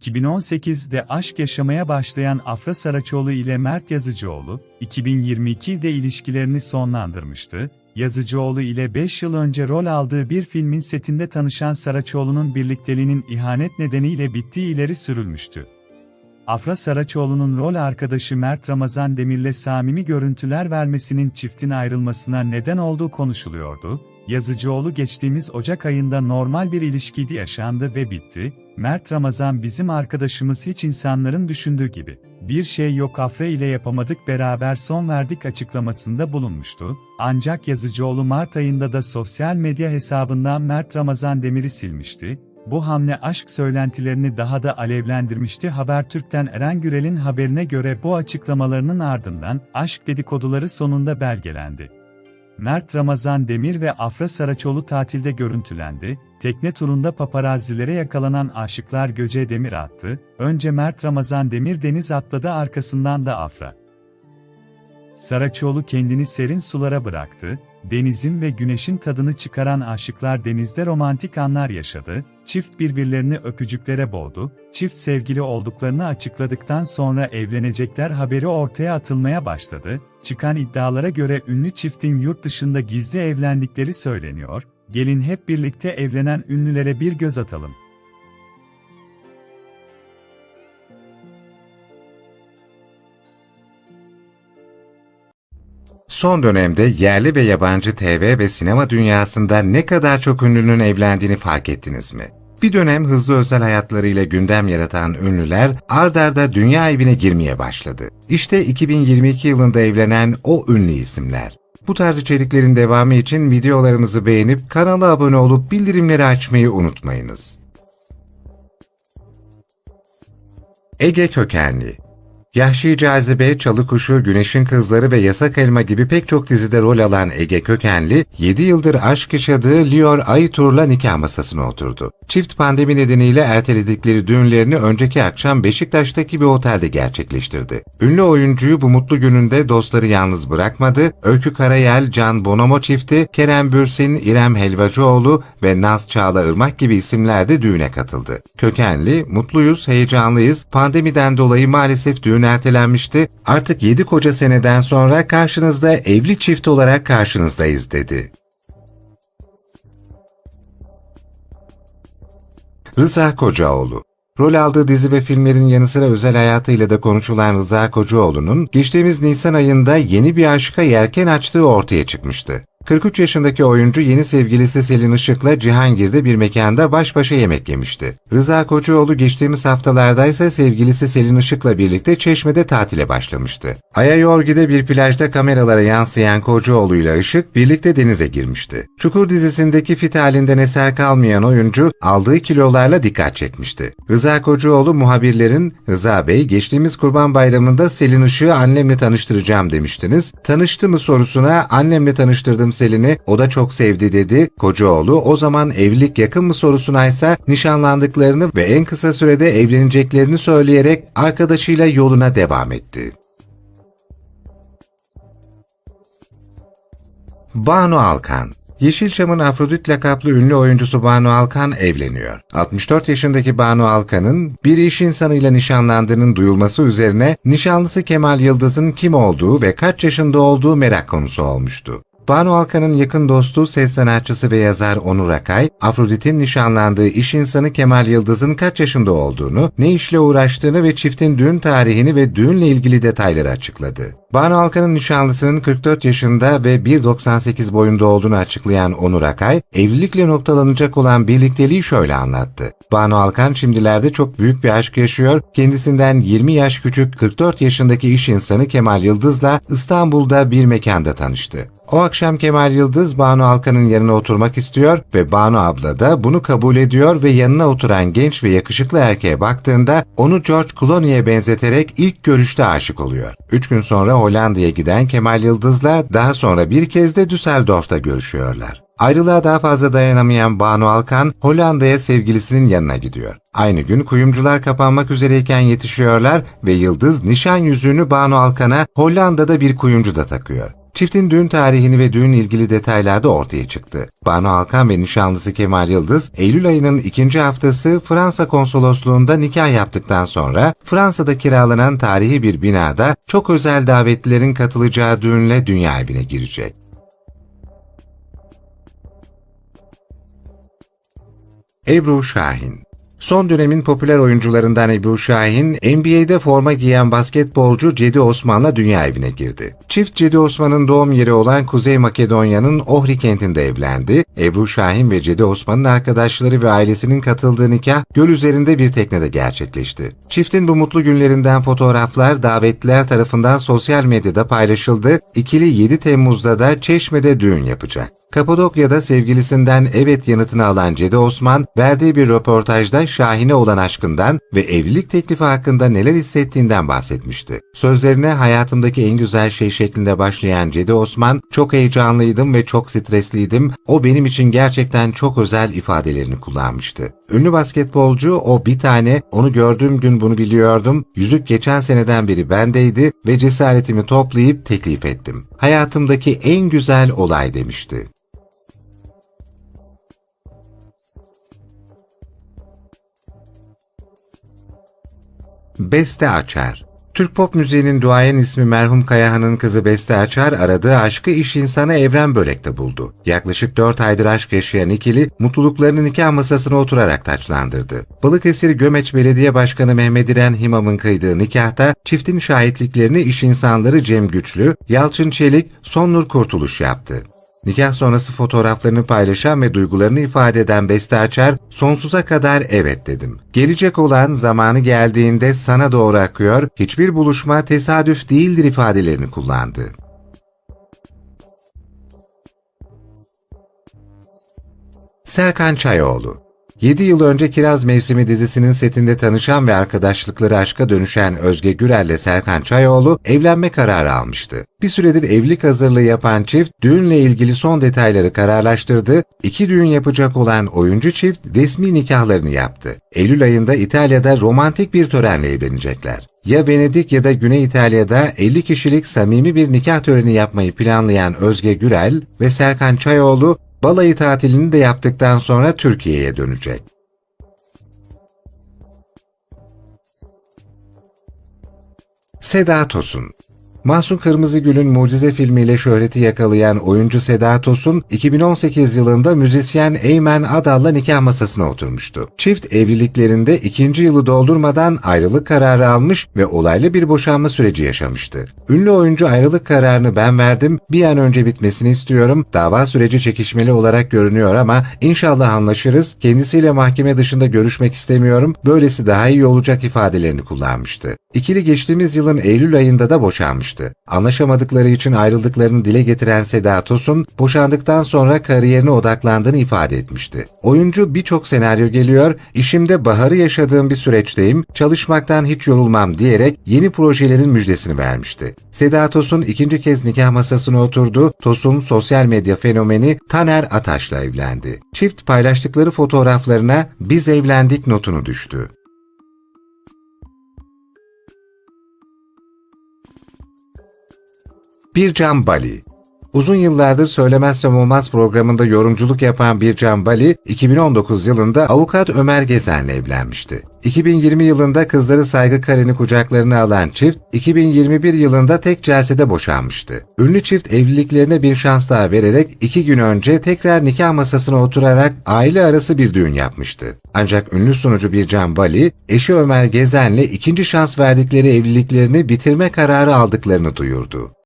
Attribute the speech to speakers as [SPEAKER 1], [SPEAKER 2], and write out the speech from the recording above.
[SPEAKER 1] 2018'de aşk yaşamaya başlayan Afra Saraçoğlu ile Mert Yazıcıoğlu, 2022'de ilişkilerini sonlandırmıştı. Yazıcıoğlu ile 5 yıl önce rol aldığı bir filmin setinde tanışan Saraçoğlu'nun birlikteliğinin ihanet nedeniyle bittiği ileri sürülmüştü. Afra Saraçoğlu'nun rol arkadaşı Mert Ramazan Demir'le samimi görüntüler vermesinin çiftin ayrılmasına neden olduğu konuşuluyordu. Yazıcıoğlu geçtiğimiz Ocak ayında normal bir ilişkiydi yaşandı ve bitti. Mert Ramazan bizim arkadaşımız hiç insanların düşündüğü gibi. Bir şey yok Afra ile yapamadık beraber son verdik açıklamasında bulunmuştu. Ancak Yazıcıoğlu Mart ayında da sosyal medya hesabından Mert Ramazan Demir'i silmişti. Bu hamle aşk söylentilerini daha da alevlendirmişti. Habertürk'ten Eren Gürel'in haberine göre bu açıklamalarının ardından aşk dedikoduları sonunda belgelendi. Mert Ramazan Demir ve Afra Saraçoğlu tatilde görüntülendi. Tekne turunda paparazzilere yakalanan aşıklar göce demir attı. Önce Mert Ramazan Demir deniz atladı arkasından da Afra. Saraçoğlu kendini serin sulara bıraktı. Denizin ve güneşin tadını çıkaran aşıklar denizde romantik anlar yaşadı. Çift birbirlerini öpücüklere boğdu. Çift sevgili olduklarını açıkladıktan sonra evlenecekler haberi ortaya atılmaya başladı. Çıkan iddialara göre ünlü çiftin yurt dışında gizli evlendikleri söyleniyor. Gelin hep birlikte evlenen ünlülere bir göz atalım.
[SPEAKER 2] Son dönemde yerli ve yabancı TV ve sinema dünyasında ne kadar çok ünlünün evlendiğini fark ettiniz mi? Bir dönem hızlı özel hayatlarıyla gündem yaratan ünlüler ard arda dünya evine girmeye başladı. İşte 2022 yılında evlenen o ünlü isimler. Bu tarz içeriklerin devamı için videolarımızı beğenip kanala abone olup bildirimleri açmayı unutmayınız. Ege kökenli Yahşi Cazibe, Çalı Kuşu, Güneşin Kızları ve Yasak Elma gibi pek çok dizide rol alan Ege Kökenli, 7 yıldır aşk yaşadığı Lior Aytur'la nikah masasına oturdu. Çift pandemi nedeniyle erteledikleri düğünlerini önceki akşam Beşiktaş'taki bir otelde gerçekleştirdi. Ünlü oyuncuyu bu mutlu gününde dostları yalnız bırakmadı, Öykü Karayel, Can Bonomo çifti, Kerem Bürsin, İrem Helvacıoğlu ve Naz Çağla Irmak gibi isimler de düğüne katıldı. Kökenli, mutluyuz, heyecanlıyız, pandemiden dolayı maalesef düğün ertelenmişti, artık 7 koca seneden sonra karşınızda evli çift olarak karşınızdayız dedi. Rıza Kocaoğlu Rol aldığı dizi ve filmlerin yanı sıra özel hayatıyla da konuşulan Rıza Kocaoğlu'nun geçtiğimiz Nisan ayında yeni bir aşka yelken açtığı ortaya çıkmıştı. 43 yaşındaki oyuncu yeni sevgilisi Selin Işık'la Cihangir'de bir mekanda baş başa yemek yemişti. Rıza Koçoğlu geçtiğimiz haftalarda ise sevgilisi Selin Işık'la birlikte Çeşme'de tatile başlamıştı. Ayayorgi'de bir plajda kameralara yansıyan Koçoğlu ile Işık birlikte denize girmişti. Çukur dizisindeki fit halinden eser kalmayan oyuncu aldığı kilolarla dikkat çekmişti. Rıza Koçoğlu muhabirlerin Rıza Bey geçtiğimiz Kurban Bayramı'nda Selin Işık'ı annemle tanıştıracağım demiştiniz. Tanıştı mı sorusuna annemle tanıştırdım Selin'i o da çok sevdi dedi. Kocaoğlu o zaman evlilik yakın mı sorusuna ise nişanlandıklarını ve en kısa sürede evleneceklerini söyleyerek arkadaşıyla yoluna devam etti. Banu Alkan Yeşilçam'ın Afrodit lakaplı ünlü oyuncusu Banu Alkan evleniyor. 64 yaşındaki Banu Alkan'ın bir iş insanıyla nişanlandığının duyulması üzerine nişanlısı Kemal Yıldız'ın kim olduğu ve kaç yaşında olduğu merak konusu olmuştu. Banu Alkan'ın yakın dostu, ses sanatçısı ve yazar Onur Akay, Afrodit'in nişanlandığı iş insanı Kemal Yıldız'ın kaç yaşında olduğunu, ne işle uğraştığını ve çiftin düğün tarihini ve düğünle ilgili detayları açıkladı. Banu Alkan'ın nişanlısının 44 yaşında ve 1.98 boyunda olduğunu açıklayan Onur Akay, evlilikle noktalanacak olan birlikteliği şöyle anlattı. Banu Alkan şimdilerde çok büyük bir aşk yaşıyor, kendisinden 20 yaş küçük 44 yaşındaki iş insanı Kemal Yıldız'la İstanbul'da bir mekanda tanıştı. O akşam Kemal Yıldız Banu Alkan'ın yanına oturmak istiyor ve Banu abla da bunu kabul ediyor ve yanına oturan genç ve yakışıklı erkeğe baktığında onu George Clooney'e benzeterek ilk görüşte aşık oluyor. Üç gün sonra Hollanda'ya giden Kemal Yıldız'la daha sonra bir kez de Düsseldorf'ta görüşüyorlar. Ayrılığa daha fazla dayanamayan Banu Alkan Hollanda'ya sevgilisinin yanına gidiyor. Aynı gün kuyumcular kapanmak üzereyken yetişiyorlar ve Yıldız nişan yüzüğünü Banu Alkan'a Hollanda'da bir kuyumcuda takıyor. Çiftin düğün tarihini ve düğün ilgili detaylar da ortaya çıktı. Banu Alkan ve nişanlısı Kemal Yıldız, Eylül ayının ikinci haftası Fransa konsolosluğunda nikah yaptıktan sonra Fransa'da kiralanan tarihi bir binada çok özel davetlilerin katılacağı düğünle dünya evine girecek. Ebru Şahin Son dönemin popüler oyuncularından Ebru Şahin, NBA'de forma giyen basketbolcu Cedi Osman'la dünya evine girdi. Çift Cedi Osman'ın doğum yeri olan Kuzey Makedonya'nın Ohri kentinde evlendi. Ebru Şahin ve Cedi Osman'ın arkadaşları ve ailesinin katıldığı nikah göl üzerinde bir teknede gerçekleşti. Çiftin bu mutlu günlerinden fotoğraflar davetliler tarafından sosyal medyada paylaşıldı. İkili 7 Temmuz'da da Çeşme'de düğün yapacak. Kapadokya'da sevgilisinden evet yanıtını alan Cedi Osman, verdiği bir röportajda Şahin'e olan aşkından ve evlilik teklifi hakkında neler hissettiğinden bahsetmişti. Sözlerine hayatımdaki en güzel şey şeklinde başlayan Cedi Osman, çok heyecanlıydım ve çok stresliydim, o benim için gerçekten çok özel ifadelerini kullanmıştı. Ünlü basketbolcu o bir tane, onu gördüğüm gün bunu biliyordum, yüzük geçen seneden beri bendeydi ve cesaretimi toplayıp teklif ettim. Hayatımdaki en güzel olay demişti. Beste Açar Türk pop müziğinin duayen ismi merhum Kayahan'ın kızı Beste Açar aradığı aşkı iş insanı Evren Bölek'te buldu. Yaklaşık 4 aydır aşk yaşayan ikili mutluluklarını nikah masasına oturarak taçlandırdı. Balıkesir Gömeç Belediye Başkanı Mehmet İren Himam'ın kıydığı nikahta çiftin şahitliklerini iş insanları Cem Güçlü, Yalçın Çelik, Sonnur Kurtuluş yaptı. Nikah sonrası fotoğraflarını paylaşan ve duygularını ifade eden Beste Açar, sonsuza kadar evet dedim. Gelecek olan zamanı geldiğinde sana doğru akıyor, hiçbir buluşma tesadüf değildir ifadelerini kullandı. Serkan Çayoğlu 7 yıl önce Kiraz Mevsimi dizisinin setinde tanışan ve arkadaşlıkları aşka dönüşen Özge Gürel ile Serkan Çayoğlu evlenme kararı almıştı. Bir süredir evlilik hazırlığı yapan çift düğünle ilgili son detayları kararlaştırdı. İki düğün yapacak olan oyuncu çift resmi nikahlarını yaptı. Eylül ayında İtalya'da romantik bir törenle evlenecekler. Ya Venedik ya da Güney İtalya'da 50 kişilik samimi bir nikah töreni yapmayı planlayan Özge Gürel ve Serkan Çayoğlu balayı tatilini de yaptıktan sonra Türkiye'ye dönecek. Seda Tosun Mahsun Kırmızıgül'ün Mucize filmiyle şöhreti yakalayan oyuncu Seda Tosun, 2018 yılında müzisyen Eymen Adal'la nikah masasına oturmuştu. Çift evliliklerinde ikinci yılı doldurmadan ayrılık kararı almış ve olaylı bir boşanma süreci yaşamıştı. Ünlü oyuncu ayrılık kararını ben verdim, bir an önce bitmesini istiyorum, dava süreci çekişmeli olarak görünüyor ama inşallah anlaşırız, kendisiyle mahkeme dışında görüşmek istemiyorum, böylesi daha iyi olacak ifadelerini kullanmıştı. İkili geçtiğimiz yılın Eylül ayında da boşanmıştı. Anlaşamadıkları için ayrıldıklarını dile getiren Seda Tosun, boşandıktan sonra kariyerine odaklandığını ifade etmişti. Oyuncu birçok senaryo geliyor, işimde baharı yaşadığım bir süreçteyim, çalışmaktan hiç yorulmam diyerek yeni projelerin müjdesini vermişti. Seda Tosun ikinci kez nikah masasına oturdu, Tosun sosyal medya fenomeni Taner Ataş'la evlendi. Çift paylaştıkları fotoğraflarına biz evlendik notunu düştü. Bircan Bali Uzun yıllardır Söylemezsem Olmaz programında yorumculuk yapan Bircan Bali, 2019 yılında avukat Ömer Gezen'le evlenmişti. 2020 yılında kızları Saygı Karen'i kucaklarına alan çift, 2021 yılında tek celsede boşanmıştı. Ünlü çift evliliklerine bir şans daha vererek iki gün önce tekrar nikah masasına oturarak aile arası bir düğün yapmıştı. Ancak ünlü sunucu Bircan Bali, eşi Ömer Gezen'le ikinci şans verdikleri evliliklerini bitirme kararı aldıklarını duyurdu.